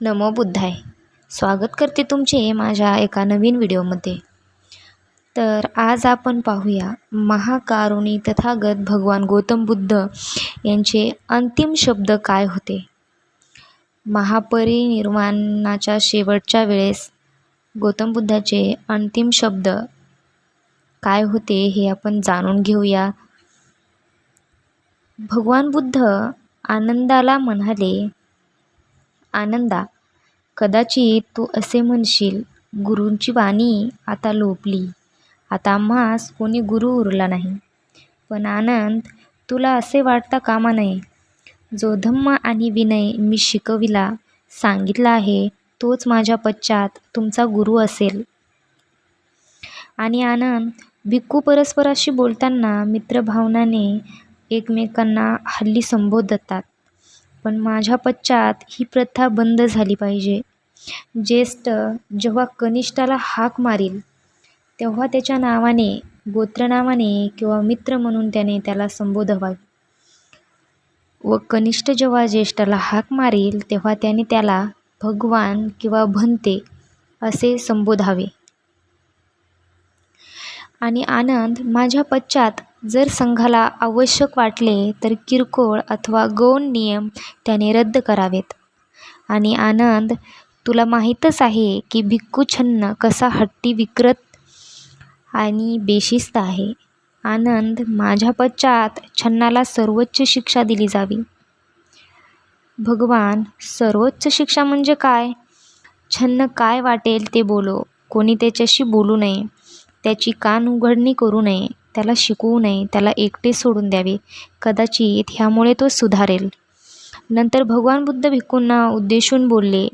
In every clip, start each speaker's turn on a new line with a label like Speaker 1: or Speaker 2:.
Speaker 1: नमो बुद्धाय. स्वागत करते तुमचे माझ्या एका नवीन व्हिडिओमध्ये. तर आज आपण पाहूया महाकारुणी तथागत भगवान गौतम बुद्ध यांचे अंतिम शब्द काय होते? महापरिनिर्वाणाच्या शेवटच्या वेळेस गौतम बुद्धाचे अंतिम शब्द काय होते हे आपण जाणून घेऊया. भगवान बुद्ध आनंदाला म्हणाले आनंदा. कदाचित तू असे म्हणशील गुरूंची वाणी आता लोपली. आता आम्हास कोणी गुरु उरला नाही. पण आनंद तुला असे वाटता कामा नये. जो धम्म आणि विनय मी शिकविला सांगितला आहे तोच माझ्या पश्चात तुमचा गुरु असेल. आणि आनंद भिक्खू परस्पराशी बोलताना मित्रभावनाने एकमेकांना हल्ली संबोधतात. पण माझ्या पश्चात ही प्रथा बंद झाली पाहिजे. ज्येष्ठ जेव्हा कनिष्ठाला हाक मारील तेव्हा त्याच्या नावाने गोत्रनावाने किंवा मित्र म्हणून त्याने त्याला संबोधवावे. व कनिष्ठ जेव्हा ज्येष्ठाला हाक मारील तेव्हा त्याने त्याला भगवान किंवा भंते असे संबोधावे. आणि आनंद माझ्या पश्चात जर संघाला आवश्यक वाटले तर किरकोळ अथवा गौण नियम त्याने रद्द करावेत. आणि आनंद तुला माहीतच आहे की भिक्खू छन्न कसा हट्टी विकृत आणि बेशिस्त आहे. आनंद माझ्या पश्चात छन्नाला सर्वोच्च शिक्षा दिली जावी. भगवान सर्वोच्च शिक्षा म्हणजे काय? छन्न काय वाटेल ते बोलो. कोणी त्याच्याशी बोलू नये. त्याची कान उघडणी करू नये. त्याला शिकवू नये त्याला एकटे सोडून द्यावे. कदाचित ह्यामुळे तो सुधारेल. नंतर भगवान बुद्ध भिक्खूंना उद्देशून बोलले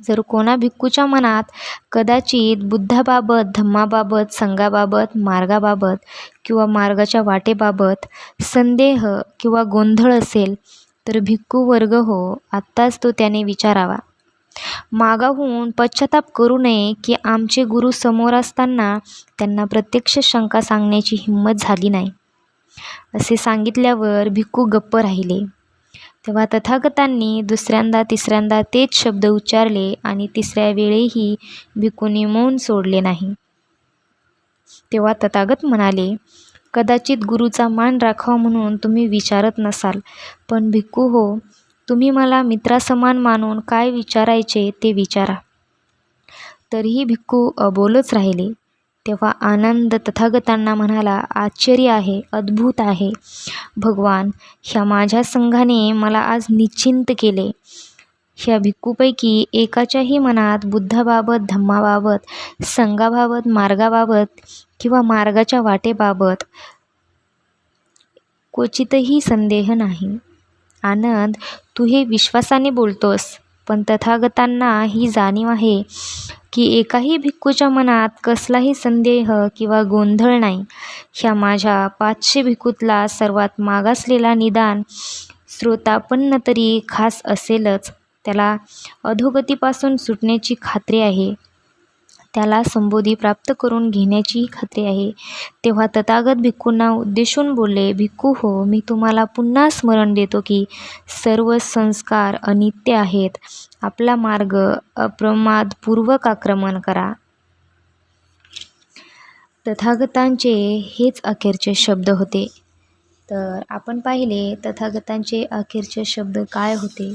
Speaker 1: जर कोणा भिक्खूच्या मनात कदाचित बुद्धाबाबत धम्माबाबत संघाबाबत मार्गाबाबत किंवा मार्गाच्या वाटेबाबत संदेह किंवा गोंधळ असेल तर भिक्खू वर्ग हो आत्ताच तो त्याने विचारावा. मागाहून पश्चाताप करू नये की आमचे गुरु समोर असताना त्यांना प्रत्यक्ष शंका सांगण्याची हिंमत झाली नाही. असे सांगितल्यावर भिक्खू गप्प राहिले. तेव्हा तथागतांनी दुसऱ्यांदा तिसऱ्यांदा तेच शब्द उच्चारले आणि तिसऱ्या वेळेही भिक्खूने मौन सोडले नाही. तेव्हा तथागत म्हणाले कदाचित गुरुचा मान राखावा म्हणून तुम्ही विचारत नसाल पण भिक्खू हो तुम्ही मला मित्रासमान मानून काय विचारायचे ते विचारा. तरीही भिक्खू अबोलच राहिले. तेव्हा आनंद तथागतांना म्हणाला आश्चर्य आहे अद्भुत आहे. भगवान ह्या माझ्या संघाने मला आज निश्चिंत केले. ह्या भिक्खूपैकी एकाच्याही मनात बुद्धाबाबत धम्माबाबत संघाबाबत मार्गाबाबत किंवा मार्गाच्या वाटेबाबत क्वचितही संदेह नाही. आनंद तू हे विश्वासाने बोलतोस पण तथागतांना ही जाणीव आहे की एकाही भिक्खूच्या मनात कसलाही संदेह किंवा गोंधळ नाही. ह्या माझ्या पाचशे भिक्खूतला सर्वात मागासलेला निदान श्रोतापन्न तरी खास असेलच. त्याला अधोगतीपासून सुटण्याची खात्री आहे. त्याला संबोधी प्राप्त करून घेण्याचीही खात्री आहे. तेव्हा तथागत भिक्खूंना उद्देशून बोलले भिक्खू हो मी तुम्हाला पुन्हा स्मरण देतो की सर्व संस्कार अनित्य आहेत. आपला मार्ग अप्रमादपूर्वक आक्रमण करा. तथागतांचे हेच अखेरचे शब्द होते. तर आपण पाहिले तथागतांचे अखेरचे शब्द काय होते?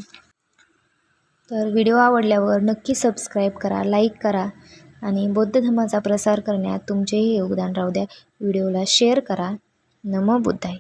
Speaker 1: तर व्हिडिओ आवडल्यावर नक्की सबस्क्राईब करा लाईक करा. आणि बौद्ध धर्माचा प्रसार करण्यात तुमचेही योगदान राहू द्या. व्हिडिओला शेअर करा. नमो बुद्धाय.